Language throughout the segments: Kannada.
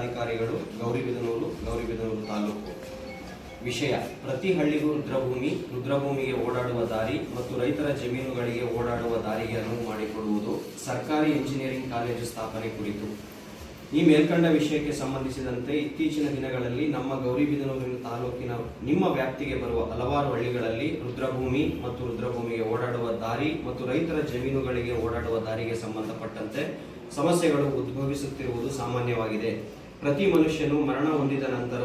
ಅಧಿಕಾರಿಗಳು ಗೌರಿಬಿದನೂರು ಗೌರಿಬಿದನೂರು ತಾಲೂಕು. ವಿಷಯ, ಪ್ರತಿ ಹಳ್ಳಿಗೂ ರುದ್ರಭೂಮಿ, ರುದ್ರಭೂಮಿಗೆ ಓಡಾಡುವ ದಾರಿ ಮತ್ತು ರೈತರ ಜಮೀನುಗಳಿಗೆ ಓಡಾಡುವ ದಾರಿಗೆ ಅನುವು ಮಾಡಿಕೊಡುವುದು ಸರ್ಕಾರಿ ಇಂಜಿನಿಯರಿಂಗ್ ಕಾಲೇಜು ಸ್ಥಾಪನೆ ಕುರಿತು. ಈ ಮೇಲ್ಕಂಡ ವಿಷಯಕ್ಕೆ ಸಂಬಂಧಿಸಿದಂತೆ ಇತ್ತೀಚಿನ ದಿನಗಳಲ್ಲಿ ನಮ್ಮ ಗೌರಿಬಿದನೂರಿನ ತಾಲೂಕಿನ ನಿಮ್ಮ ವ್ಯಾಪ್ತಿಗೆ ಬರುವ ಹಲವಾರು ಹಳ್ಳಿಗಳಲ್ಲಿ ರುದ್ರಭೂಮಿ ಮತ್ತು ರುದ್ರಭೂಮಿಗೆ ಓಡಾಡುವ ದಾರಿ ಮತ್ತು ರೈತರ ಜಮೀನುಗಳಿಗೆ ಓಡಾಡುವ ದಾರಿಗೆ ಸಂಬಂಧಪಟ್ಟಂತೆ ಸಮಸ್ಯೆಗಳು ಉದ್ಭವಿಸುತ್ತಿರುವುದು ಸಾಮಾನ್ಯವಾಗಿದೆ. ಪ್ರತಿ ಮನುಷ್ಯನು ಮರಣ ಹೊಂದಿದ ನಂತರ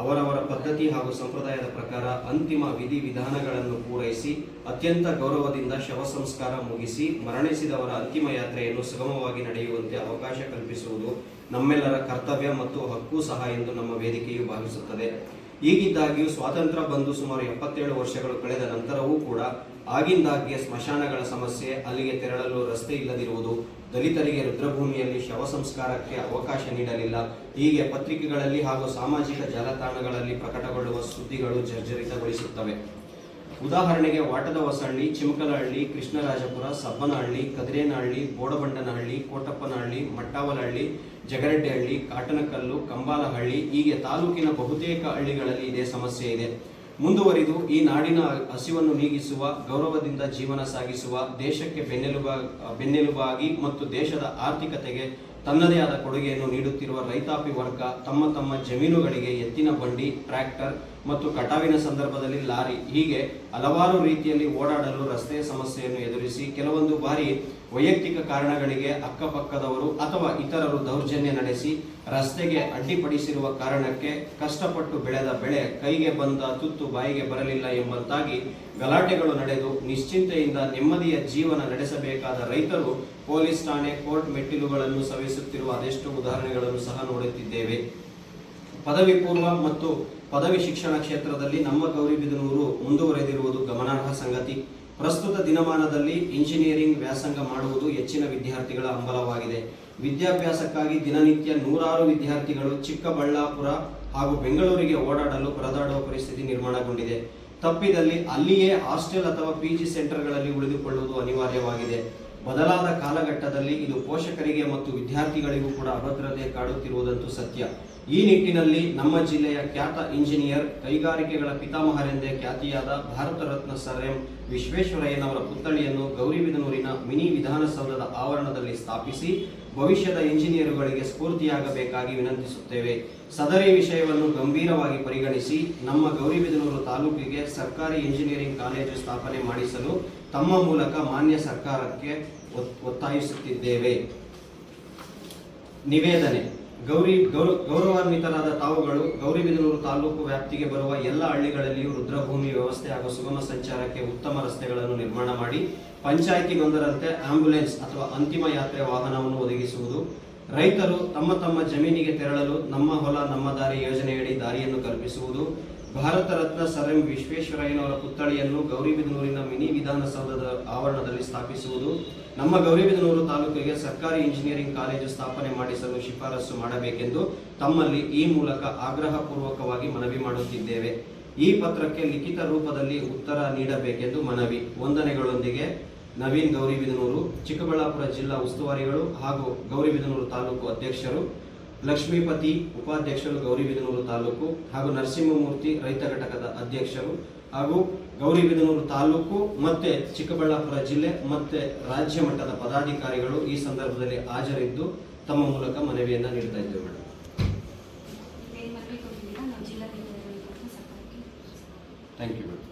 ಅವರವರ ಪದ್ಧತಿ ಹಾಗೂ ಸಂಪ್ರದಾಯದ ಪ್ರಕಾರ ಅಂತಿಮ ವಿಧಿ ವಿಧಾನಗಳನ್ನು ಪೂರೈಸಿ, ಅತ್ಯಂತ ಗೌರವದಿಂದ ಶವ ಸಂಸ್ಕಾರ ಮುಗಿಸಿ, ಮರಣಿಸಿದವರ ಅಂತಿಮ ಯಾತ್ರೆಯನ್ನು ಸುಗಮವಾಗಿ ನಡೆಯುವಂತೆ ಅವಕಾಶ ಕಲ್ಪಿಸುವುದು ನಮ್ಮೆಲ್ಲರ ಕರ್ತವ್ಯ ಮತ್ತು ಹಕ್ಕು ಸಹ ಎಂದು ನಮ್ಮ ವೇದಿಕೆಯು ಭಾವಿಸುತ್ತದೆ. ಹೀಗಿದ್ದಾಗ್ಯೂ ಸ್ವಾತಂತ್ರ್ಯ ಬಂದು ಸುಮಾರು ಎಪ್ಪತ್ತೇಳು ವರ್ಷಗಳು ಕಳೆದ ನಂತರವೂ ಕೂಡ ಆಗಿಂದಾಗ್ಗೆ ಸ್ಮಶಾನಗಳ ಸಮಸ್ಯೆ, ಅಲ್ಲಿಗೆ ತೆರಳಲು ರಸ್ತೆ ಇಲ್ಲದಿರುವುದು, ದಲಿತರಿಗೆ ರುದ್ರಭೂಮಿಯಲ್ಲಿ ಶವ ಸಂಸ್ಕಾರಕ್ಕೆ ಅವಕಾಶ ನೀಡಲಿಲ್ಲ, ಹೀಗೆ ಪತ್ರಿಕೆಗಳಲ್ಲಿ ಹಾಗೂ ಸಾಮಾಜಿಕ ಜಾಲತಾಣಗಳಲ್ಲಿ ಪ್ರಕಟಗೊಳ್ಳುವ ಸುದ್ದಿಗಳು ಜರ್ಜರಿತಗೊಳಿಸುತ್ತವೆ. ಉದಾಹರಣೆಗೆ ವಾಟದ ಹೊಸಹಳ್ಳಿ ಚಿಮಕಲಹಳ್ಳಿ ಕೃಷ್ಣರಾಜಪುರ, ಸಬ್ಬನಹಳ್ಳಿ, ಕದಿರೇನಹಳ್ಳಿ, ಬೋಡಬಂಡನಹಳ್ಳಿ, ಕೋಟಪ್ಪನಹಳ್ಳಿ, ಮಟ್ಟಾವಲಹಳ್ಳಿ, ಜಗರೆಡ್ಡಿಹಳ್ಳಿ, ಕಾಟನಕಲ್ಲು, ಕಂಬಾಲಹಳ್ಳಿ ಹೀಗೆ ತಾಲೂಕಿನ ಬಹುತೇಕ ಹಳ್ಳಿಗಳಲ್ಲಿ ಇದೇ ಸಮಸ್ಯೆ ಇದೆ. ಮುಂದುವರಿದು ಈ ನಾಡಿನ ಹಸಿವನ್ನು ನೀಗಿಸುವ, ಗೌರವದಿಂದ ಜೀವನ ಸಾಗಿಸುವ, ದೇಶಕ್ಕೆ ಬೆನ್ನೆಲುಬ, ಬೆನ್ನೆಲುಬಾಗಿ ಮತ್ತು ದೇಶದ ಆರ್ಥಿಕತೆಗೆ ತನ್ನದೇ ಆದ ಕೊಡುಗೆಯನ್ನು ನೀಡುತ್ತಿರುವ ರೈತಾಪಿ ವರ್ಗ ತಮ್ಮ ತಮ್ಮ ಜಮೀನುಗಳಿಗೆ ಎತ್ತಿನ ಬಂಡಿ, ಟ್ರ್ಯಾಕ್ಟರ್ ಮತ್ತು ಕಟಾವಿನ ಸಂದರ್ಭದಲ್ಲಿ ಲಾರಿ ಹೀಗೆ ಹಲವಾರು ರೀತಿಯಲ್ಲಿ ಓಡಾಡಲು ರಸ್ತೆಯ ಸಮಸ್ಯೆಯನ್ನು ಎದುರಿಸಿ ಕೆಲವೊಂದು ಬಾರಿ ವೈಯಕ್ತಿಕ ಕಾರಣಗಳಿಗೆ ಅಕ್ಕಪಕ್ಕದವರು ಅಥವಾ ಇತರರು ದೌರ್ಜನ್ಯ ನಡೆಸಿ ರಸ್ತೆಗೆ ಅಡ್ಡಿಪಡಿಸಿರುವ ಕಾರಣಕ್ಕೆ ಕಷ್ಟಪಟ್ಟು ಬೆಳೆದ ಬೆಳೆ ಕೈಗೆ ಬಂದ ತುತ್ತು ಬಾಯಿಗೆ ಬರಲಿಲ್ಲ ಎಂಬಂತಾಗಿ ಗಲಾಟೆಗಳು ನಡೆದು ನಿಶ್ಚಿಂತೆಯಿಂದ ನೆಮ್ಮದಿಯ ಜೀವನ ನಡೆಸಬೇಕಾದ ರೈತರು ಪೊಲೀಸ್ ಠಾಣೆ ಕೋರ್ಟ್ ಮೆಟ್ಟಿಲುಗಳನ್ನು ಸವಿಸುತ್ತಿರುವ ಅದೆಷ್ಟು ಉದಾಹರಣೆಗಳನ್ನು ಸಹ ನೋಡುತ್ತಿದ್ದೇವೆ. ಪದವಿ ಪೂರ್ವ ಮತ್ತು ಪದವಿ ಶಿಕ್ಷಣ ಕ್ಷೇತ್ರದಲ್ಲಿ ನಮ್ಮ ಗೌರಿಬಿದನೂರು ಮುಂದುವರೆದಿರುವುದು ಗಮನಾರ್ಹ ಸಂಗತಿ. ಪ್ರಸ್ತುತ ದಿನಮಾನದಲ್ಲಿ ಇಂಜಿನಿಯರಿಂಗ್ ವ್ಯಾಸಂಗ ಮಾಡುವುದು ಹೆಚ್ಚಿನ ವಿದ್ಯಾರ್ಥಿಗಳ ಹಂಬಲವಾಗಿದೆ. ವಿದ್ಯಾಭ್ಯಾಸಕ್ಕಾಗಿ ದಿನನಿತ್ಯ ನೂರಾರು ವಿದ್ಯಾರ್ಥಿಗಳು ಚಿಕ್ಕಬಳ್ಳಾಪುರ ಹಾಗೂ ಬೆಂಗಳೂರಿಗೆ ಓಡಾಡಲು ಪರದಾಡುವ ಪರಿಸ್ಥಿತಿ ನಿರ್ಮಾಣಗೊಂಡಿದೆ. ತಪ್ಪಿದಲ್ಲಿ ಅಲ್ಲಿಯೇ ಹಾಸ್ಟೆಲ್ ಅಥವಾ ಪಿಜಿ ಸೆಂಟರ್ಗಳಲ್ಲಿ ಉಳಿದುಕೊಳ್ಳುವುದು ಅನಿವಾರ್ಯವಾಗಿದೆ. ಬದಲಾದ ಕಾಲಘಟ್ಟದಲ್ಲಿ ಇದು ಪೋಷಕರಿಗೆ ಮತ್ತು ವಿದ್ಯಾರ್ಥಿಗಳಿಗೂ ಕೂಡ ಅಭದ್ರತೆ ಕಾಡುತ್ತಿರುವುದಂತೂ ಸತ್ಯ. ಈ ನಿಟ್ಟಿನಲ್ಲಿ ನಮ್ಮ ಜಿಲ್ಲೆಯ ಖ್ಯಾತ ಇಂಜಿನಿಯರ್, ಕೈಗಾರಿಕೆಗಳ ಪಿತಾಮಹರೆಂದೇ ಖ್ಯಾತಿಯಾದ ಭಾರತ ರತ್ನ ಸರ್ ಎಂ ವಿಶ್ವೇಶ್ವರಯ್ಯನವರ ಪುತ್ಥಳಿಯನ್ನು ಗೌರಿಬಿದನೂರಿನ ಮಿನಿ ವಿಧಾನಸೌಧದ ಆವರಣದಲ್ಲಿ ಸ್ಥಾಪಿಸಿ ಭವಿಷ್ಯದ ಇಂಜಿನಿಯರುಗಳಿಗೆ ಸ್ಫೂರ್ತಿಯಾಗಬೇಕಾಗಿ ವಿನಂತಿಸುತ್ತೇವೆ. ಸದರಿ ವಿಷಯವನ್ನು ಗಂಭೀರವಾಗಿ ಪರಿಗಣಿಸಿ ನಮ್ಮ ಗೌರಿಬಿದನೂರು ತಾಲೂಕಿಗೆ ಸರ್ಕಾರಿ ಇಂಜಿನಿಯರಿಂಗ್ ಕಾಲೇಜು ಸ್ಥಾಪನೆ ಮಾಡಿಸಲು ತಮ್ಮ ಮೂಲಕ ಮಾನ್ಯ ಸರ್ಕಾರಕ್ಕೆ ಒತ್- ಒತ್ತಾಯಿಸುತ್ತಿದ್ದೇವೆ. ನಿವೇದನೆ. ಗೌರಿ ಗೌರವ ಗೌರವಾನ್ವಿತರಾದ ತಾವುಗಳು ಗೌರಿಬಿದನೂರು ತಾಲೂಕು ವ್ಯಾಪ್ತಿಗೆ ಬರುವ ಎಲ್ಲ ಹಳ್ಳಿಗಳಲ್ಲಿಯೂ ರುದ್ರಭೂಮಿ ವ್ಯವಸ್ಥೆ ಹಾಗೂ ಸುಗಮ ಸಂಚಾರಕ್ಕೆ ಉತ್ತಮ ರಸ್ತೆಗಳನ್ನು ನಿರ್ಮಾಣ ಮಾಡಿ, ಪಂಚಾಯಿತಿಗೊಂದರಂತೆ ಆಂಬ್ಯುಲೆನ್ಸ್ ಅಥವಾ ಅಂತಿಮ ಯಾತ್ರೆ ವಾಹನವನ್ನು ಒದಗಿಸುವುದು. ರೈತರು ತಮ್ಮ ತಮ್ಮ ಜಮೀನಿಗೆ ತೆರಳಲು ನಮ್ಮ ಹೊಲ, ನಮ್ಮ ದಾರಿ ಯೋಜನೆಯಡಿ ದಾರಿಯನ್ನು ಕಲ್ಪಿಸುವುದು. ಭಾರತ ರತ್ನ ಸರ್ ಎಂ ವಿಶ್ವೇಶ್ವರಯ್ಯನವರ ಪುತ್ಥಳಿಯನ್ನು ಗೌರಿಬಿದನೂರಿನ ಮಿನಿ ವಿಧಾನಸೌಧದ ಆವರಣದಲ್ಲಿ ಸ್ಥಾಪಿಸುವುದು. ನಮ್ಮ ಗೌರಿಬಿದನೂರು ತಾಲೂಕಿಗೆ ಸರ್ಕಾರಿ ಇಂಜಿನಿಯರಿಂಗ್ ಕಾಲೇಜು ಸ್ಥಾಪನೆ ಮಾಡಿಸಲು ಶಿಫಾರಸು ಮಾಡಬೇಕೆಂದು ತಮ್ಮಲ್ಲಿ ಈ ಮೂಲಕ ಆಗ್ರಹಪೂರ್ವಕವಾಗಿ ಮನವಿ ಮಾಡುತ್ತಿದ್ದೇವೆ. ಈ ಪತ್ರಕ್ಕೆ ಲಿಖಿತ ರೂಪದಲ್ಲಿ ಉತ್ತರ ನೀಡಬೇಕೆಂದು ಮನವಿ. ವಂದನೆಗಳೊಂದಿಗೆ ನವೀನ್ ಗೌರಿಬಿದನೂರು, ಚಿಕ್ಕಬಳ್ಳಾಪುರ ಜಿಲ್ಲಾ ಉಸ್ತುವಾರಿಗಳು ಹಾಗೂ ಗೌರಿಬಿದನೂರು ತಾಲೂಕು ಅಧ್ಯಕ್ಷರು ಲಕ್ಷ್ಮೀಪತಿ ಉಪಾಧ್ಯಕ್ಷರು ಗೌರಿಬಿದನೂರು ತಾಲೂಕು ಹಾಗೂ ನರಸಿಂಹಮೂರ್ತಿ ರೈತ ಘಟಕದ ಅಧ್ಯಕ್ಷರು ಹಾಗೂ ಗೌರಿಬಿದನೂರು ತಾಲೂಕು ಮತ್ತೆ ಚಿಕ್ಕಬಳ್ಳಾಪುರ ಜಿಲ್ಲೆ ಮತ್ತೆ ರಾಜ್ಯ ಮಟ್ಟದ ಪದಾಧಿಕಾರಿಗಳು ಈ ಸಂದರ್ಭದಲ್ಲಿ ಹಾಜರಿದ್ದು ತಮ್ಮ ಮೂಲಕ ಮನವಿಯನ್ನ ನೀಡ್ತಾ ಇದ್ದೇವೆ ಮೇಡಮ್ ಥ್ಯಾಂಕ್ ಯು ಮೇಡಮ್